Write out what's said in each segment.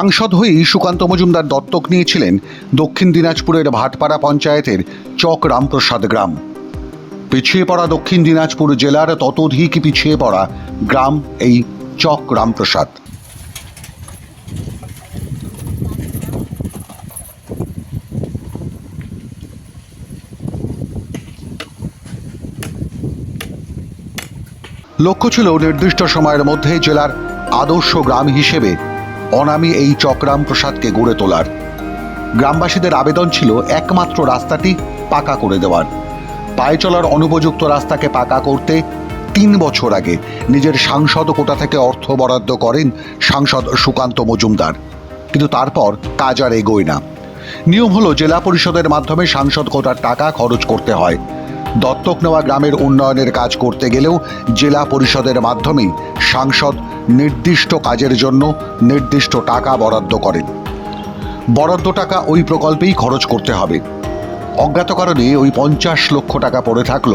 সাংসদ হয়েই সুকান্ত মজুমদার দত্তক নিয়েছিলেন দক্ষিণ দিনাজপুরের ভাটপাড়া পঞ্চায়েতের চক রামপ্রসাদ গ্রাম। পিছিয়ে পড়া দক্ষিণ দিনাজপুর জেলার ততোধিক পিছিয়ে পড়া গ্রাম এই চক রামপ্রসাদ। লক্ষ্য ছিল নির্দিষ্ট সময়ের মধ্যে জেলার আদর্শ গ্রাম হিসেবে অনামী এই চক্রাম প্রসাদকে গড়ে তোলার। গ্রামবাসীদের আবেদন ছিল একমাত্র রাস্তাটি পাকা করে দেওয়ার। পায়ে চলার অনুপযুক্ত রাস্তাকে পাকা করতে তিন বছর আগে নিজের সাংসদ কোটা থেকে অর্থ বরাদ্দ করেন সাংসদ সুকান্ত মজুমদার। কিন্তু তারপর কাজ আর এগোয় না। নিয়ম হলো জেলা পরিষদের মাধ্যমে সাংসদ কোটার টাকা খরচ করতে হয়। দত্তক নেওয়া গ্রামের উন্নয়নের কাজ করতে গেলেও জেলা পরিষদের মাধ্যমেই সাংসদ নির্দিষ্ট কাজের জন্য নির্দিষ্ট টাকা বরাদ্দ করেন। বরাদ্দ টাকা ওই প্রকল্পেই খরচ করতে হবে। অজ্ঞাত কারণে ওই পঞ্চাশ লক্ষ টাকা পড়ে থাকল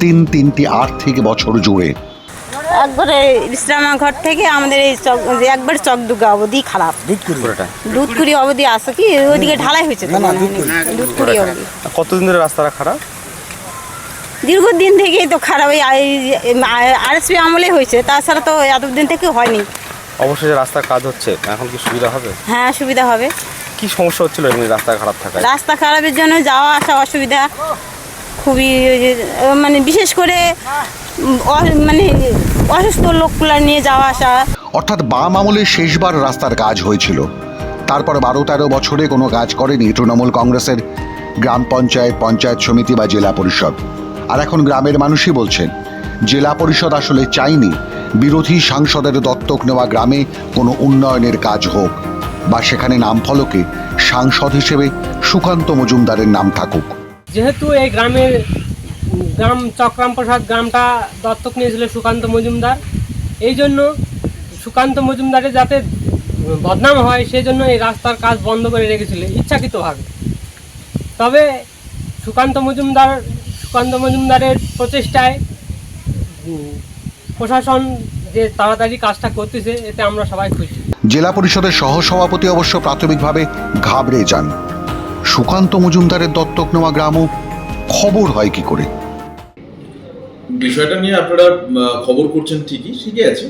তিন তিনটি আর্থিক বছর জুড়ে। একবারে ঘর থেকে আমাদের এই চক একবার চকডুগা অবধি খারাপ। দুধকুড়ি অবধি আছে কি? ওইদিকে ঢালাই হয়েছে তো দুধকুড়ি অবধি। কতদিন ধরে রাস্তাটা খারাপ? দীর্ঘদিন থেকেই তো খারাপ এই আরএসপি আমলে হয়েছে তাছাড়া তো এতদিন থেকে হয়নি। অবশ্যই রাস্তার কাজ হচ্ছে এখন কি সুবিধা হবে? হ্যাঁ সুবিধা হবে। কি সমস্যা হচ্ছিল এমনি রাস্তা খারাপ থাকায়? রাস্তা খারাপের জন্য যাওয়া আসা অসুবিধা খুবই মানে বিশেষ করে অ- মানে অসুস্থ লোকগুলো নিয়ে যাওয়া আসা। অর্থাৎ বাম আমলে শেষবার রাস্তার কাজ হয়েছিল। তারপর বারো তেরো বছরে কোনো কাজ করেনি তৃণমূল কংগ্রেসের গ্রাম পঞ্চায়েত পঞ্চায়েত সমিতি বা জেলা পরিষদ। আর এখন গ্রামের মানুষই বলছেন, জেলা পরিষদ আসলে চাইনি বিরোধী সাংসদের দত্তক নেওয়া গ্রামে কোনো উন্নয়নের কাজ হোক, বা সেখানে নাম ফলকে সাংসদ হিসেবে সুকান্ত মজুমদারের নাম থাকুক। যেহেতু এই গ্রামের গ্রাম চক্রাম প্রসাদ গ্রামটা দত্তক নিয়েছিল সুকান্ত মজুমদার, এই জন্য সুকান্ত মজুমদারের যাতে বদনাম হয়, সেই জন্য এই রাস্তার কাজ বন্ধ করে রেখেছিল, ইচ্ছাকৃতভাবে। তবে সুকান্ত মজুমদার সুকান্ত মজুমদারের প্রচেষ্টায় প্রশাসন যে তাড়াতাড়ি কাজটা করতেছে এতে আমরা সবাই খুশি। জেলা পরিষদের সহসভাপতি অবশ্য প্রাথমিকভাবে ঘাবড়ে যান। সুকান্ত মজুমদারের দত্তক নেওয়া গ্রামও খবর হয় কি করে? বিষয়টা নিয়ে আপনারা খবর করছেন ঠিকই ঠিকই আছে।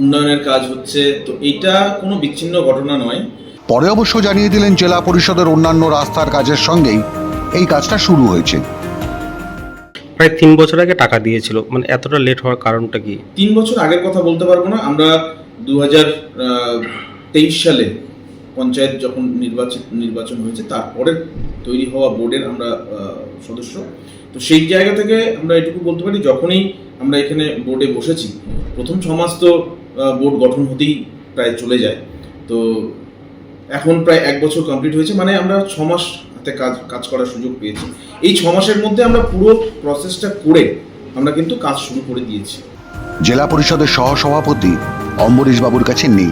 উন্নয়নের কাজ হচ্ছে তো এটা কোনো বিচ্ছিন্ন ঘটনা নয়। পরে অবশ্য জানিয়ে দিলেন জেলা পরিষদের অন্যান্য রাস্তার কাজের সঙ্গেই এই কাজটা শুরু হয়েছে। প্রায় তিন বছর আগে টাকা দিয়েছিল। মানে এতটা লেট হওয়ার কারণটা কি? তিন বছর আগের কথা বলতে পারব না। আমরা দু তেইশ সালে পঞ্চায়েত যখন নির্বাচন নির্বাচন হয়েছে, তারপরে তৈরি হওয়া বোর্ডের আমরা সদস্য। তো সেই জায়গা থেকে আমরা এটুকু বলতে পারি, যখনই আমরা এখানে বোর্ডে বসেছি, প্রথম ছ মাস তো বোর্ড গঠন হতেই প্রায় চলে যায়। তো এখন প্রায় এক বছর কমপ্লিট হয়েছে। মানে আমরা ছ মাস কাজ কাজ করার সুযোগ পেয়েছি। এই ছ মাসের মধ্যে আমরা পুরো প্রসেসটা করে আমরা কিন্তু কাজ শুরু করে দিয়েছি। জেলা পরিষদের সহসভাপতি অম্বরীশ বাবুর কাছে নেই।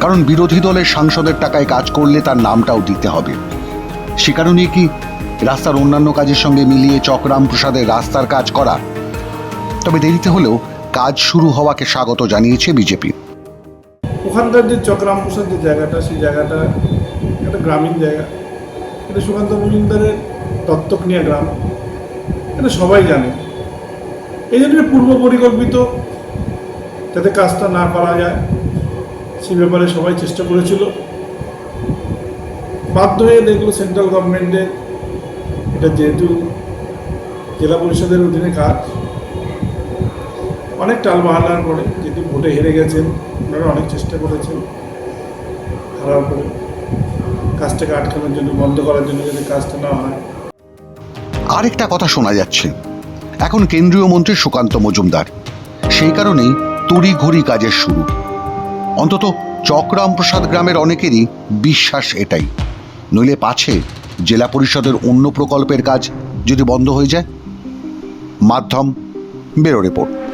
কারণ বিরোধী দলের সাংসদের টাকায় কাজ করলে তার নামটাও দিতে হবে। সে কারণে কি রাস্তার অন্যান্য কাজের সঙ্গে মিলিয়ে চকরাম প্রসাদের রাস্তার কাজ করা? তবে দেরিতে হলেও কাজ শুরু হওয়াকে স্বাগত জানিয়েছে বিজেপি। ওখানকার যে চক্রাম প্রসাদ যে জায়গাটা সেই জায়গাটা একটা গ্রামীণ জায়গা। এটা সুকান্ত মজুমদারের দত্তক নেওয়া গ্রাম এটা সবাই জানে। এই জন্য পূর্ব পরিকল্পিত, যাতে কাজটা না করা যায় সে ব্যাপারে সবাই চেষ্টা করেছিল। বাধ্য হয়ে দেখল সেন্ট্রাল গভর্নমেন্টের এটা যেহেতু জেলা পরিষদের অধীনে কাজ, অনেক টাল টালবাহানার পরে যেহেতু ভোটে হেরে গেছেন, ওনারা অনেক চেষ্টা করেছেন হারার পরে। কাজটাকে আটকানোর জন্য, বন্ধ করার জন্য যাতে কাজটা না হয়। আরেকটা কথা শোনা যাচ্ছে। এখন কেন্দ্রীয় মন্ত্রী সুকান্ত মজুমদার। সেই কারণেই তড়িঘড়ি কাজের শুরু। অন্তত চকরাম প্রসাদ গ্রামের অনেকেরই বিশ্বাস এটাই। নইলে পাছে জেলা পরিষদের অন্য প্রকল্পের কাজ যদি বন্ধ হয়ে যায়? মাধ্যম বেরো রিপোর্ট।